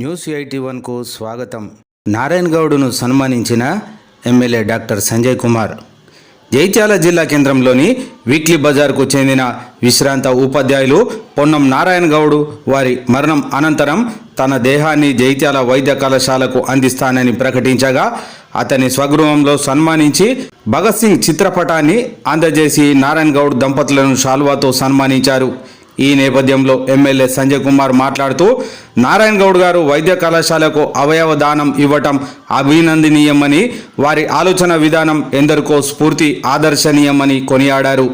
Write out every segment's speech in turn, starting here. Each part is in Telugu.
న్యూస్ ఎయిటీ వన్కు స్వాగతం. నారాయణ గౌడ్ను సన్మానించిన ఎమ్మెల్యే డాక్టర్ సంజయ్ కుమార్. జైత్యాల జిల్లా కేంద్రంలోని వీక్లీ బజార్కు చెందిన విశ్రాంత ఉపాధ్యాయులు పొన్నం నారాయణ గౌడ్ వారి మరణం అనంతరం తన దేహాన్ని జైత్యాల వైద్య కళాశాలకు అందిస్తానని ప్రకటించగా అతని స్వగృహంలో సన్మానించి భగత్ సింగ్ చిత్రపటాన్ని అందజేసి నారాయణ గౌడ్ దంపతులను షాల్వాతో సన్మానించారు. ఈ నేపథ్యంలో ఎమ్మెల్యే సంజయ్ కుమార్ మాట్లాడుతూ నారాయణ గౌడ్ గారు వైద్య కళాశాలకు అవయవ దానం ఇవ్వటం అభినందనీయమని వారి ఆలోచన విధానం ఎందరికో స్ఫూర్తి ఆదర్శనీయమని కొనియాడారు.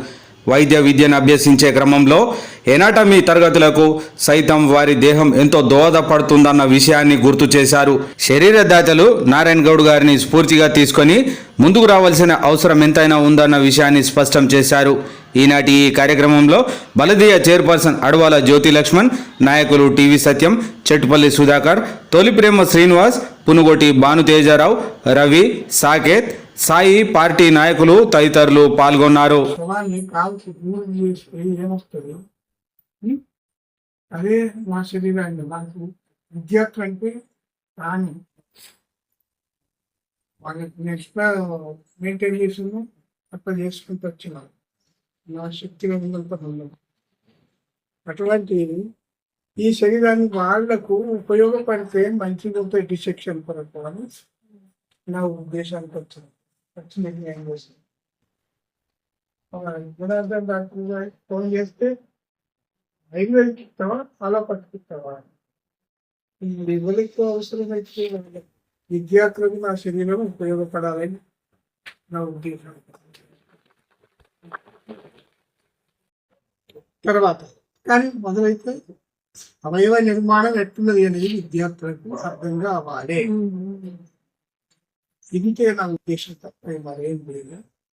వైద్య విద్యను అభ్యసించే క్రమంలో ఎనాటమీ తరగతులకు సైతం వారి దేహం ఎంతో దోహదపడుతుందన్న విషయాన్ని గుర్తు చేశారు. శరీరదాతలు నారాయణ గౌడ్ గారిని స్ఫూర్తిగా తీసుకొని ముందుకు రావాల్సిన అవసరం ఎంతైనా ఉందన్న విషయాన్ని స్పష్టం చేశారు. ఈనాటి ఈ కార్యక్రమంలో బలదీయ చైర్పర్సన్ అడవాల జ్యోతి లక్ష్మణ్ నాయకులు టీవీ సత్యం చెట్టుపల్లి సుధాకర్ తొలిప్రేమ శ్రీనివాస్ పునుగోటి భానుతేజారావు రవి సాకేత్ సాయి పార్టీ నాయకులు తదితరులు పాల్గొన్నారు. అదే మా శరీరాన్ని మనకు విద్యార్థులు అంటే ప్రాణం. వాళ్ళకి నెక్స్ట్ మెయింటైన్ చేసిందో అట్లా చేసుకుంటూ వచ్చినారు నా శక్తి ఉన్నాను అటువంటి ఈ శరీరాన్ని వాళ్ళకు ఉపయోగపడితే మంచిది డిసెక్షన్ కొరకు అని నా ఉద్దేశానికి వచ్చింది. వచ్చి నిర్ణయం చేసింది డాక్టర్ ఫోన్ చేస్తే ఐదువేలకి ఇస్తావా అలా పట్టుకుంటావా ఎవరికి అవసరమైతే అయితే విద్యార్థులకు నా శరీరం ఉపయోగపడాలని నా ఉద్దేశం. తర్వాత కానీ మొదలైతే అవయవ నిర్మాణం ఎట్టున్నది అనేది విద్యార్థులకు అర్థం కావాలి ఇదికే నా ఉద్దేశం తప్ప మరేం లేదు